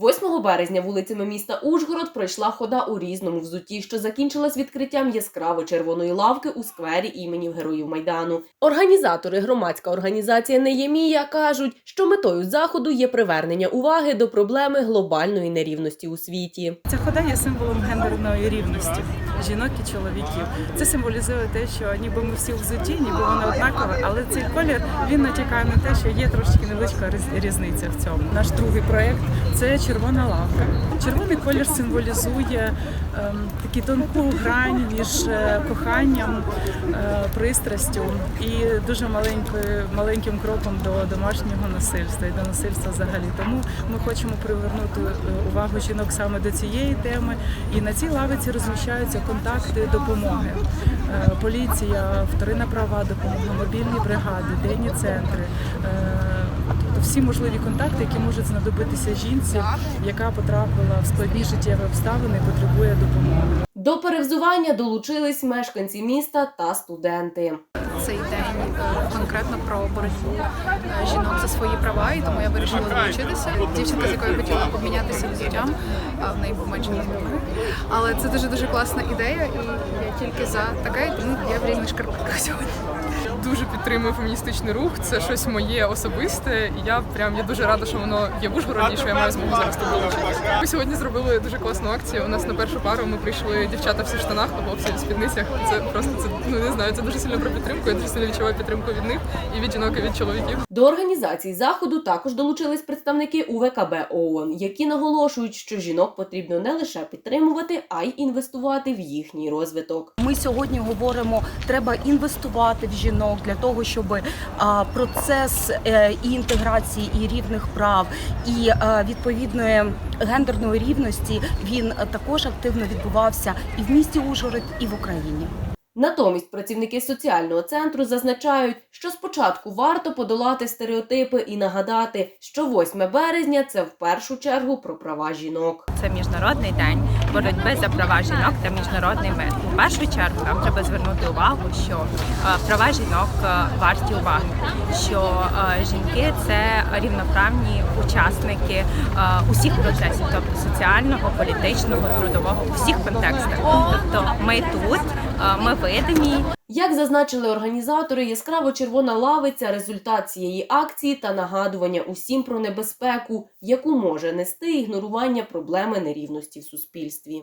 8 березня вулицями міста Ужгород пройшла хода у різному взутті, що закінчилась відкриттям яскраво червоної лавки у сквері імені Героїв Майдану. Організатори громадська організація Неємія кажуть, що метою заходу є привернення уваги до проблеми глобальної нерівності у світі. Ця хода є символом гендерної рівності жінок і чоловіків. Це символізує те, що ніби ми всі взуті, ніби вони однакові, але цей колір він натякає на те, що є трошки невеличка різ- різниця в цьому. Наш другий проект це червона лавка. Червоний колір символізує ем, таку тонку грань між е, коханням, е, пристрастю і дуже маленькою маленьким кроком до домашнього насильства і до насильства взагалі. Тому ми хочемо привернути е, увагу жінок саме до цієї теми. І на цій лавиці розміщаються контакти допомоги. Е, Поліція, вторинна права допомога, мобільні бригади, денні центри. Е, Тобто всі можливі контакти, які можуть знадобитися жінці, яка потрапила в складні життєві обставини потребує допомоги. До перевзування долучились мешканці міста та студенти. Цей день е, конкретно про боротьбу е, жінок за свої права, і тому я вирішила долучитися. Дівчинка, з якою хотіла помінятися взуттям, а в неї був менше розмови. Але це дуже дуже класна ідея, і я тільки за таке, тому я в різних шкарпетках сьогодні. дуже підтримую феміністичний рух. Це щось моє особисте. І я прям я дуже рада, що воно є в Ужгороді, що я маю змогу зараз тут долучитися. Ми сьогодні зробили дуже класну акцію. У нас на першу пару ми прийшли дівчата всі в штанах, а хлопці в спідницях. Це просто це ну не знаю. Це дуже сильно про підтримку. Дуже підтримку від них і від жінок, і від чоловіків. До організації заходу також долучились представники УВКБ ООН, які наголошують, що жінок потрібно не лише підтримувати, а й інвестувати в їхній розвиток. Ми сьогодні говоримо, треба інвестувати в жінок для того, щоб а, процес е, і інтеграції і рівних прав, і е, відповідної гендерної рівності він е, також активно відбувався і в місті Ужгород, і в Україні. Натомість працівники соціального центру зазначають, що спочатку варто подолати стереотипи і нагадати, що 8 березня це в першу чергу про права жінок. Це міжнародний день боротьби за права жінок та міжнародний мир. У першу чергу нам треба звернути увагу, що е, права жінок е, варті уваги, що е, жінки це рівноправні учасники усіх процесів, тобто соціального, політичного, трудового, всіх контекстах. Тобто ми тут, ми видимі, Як зазначили організатори, яскраво червона лавиця результат цієї акції та нагадування усім про небезпеку, яку може нести ігнорування проблеми нерівності в суспільстві.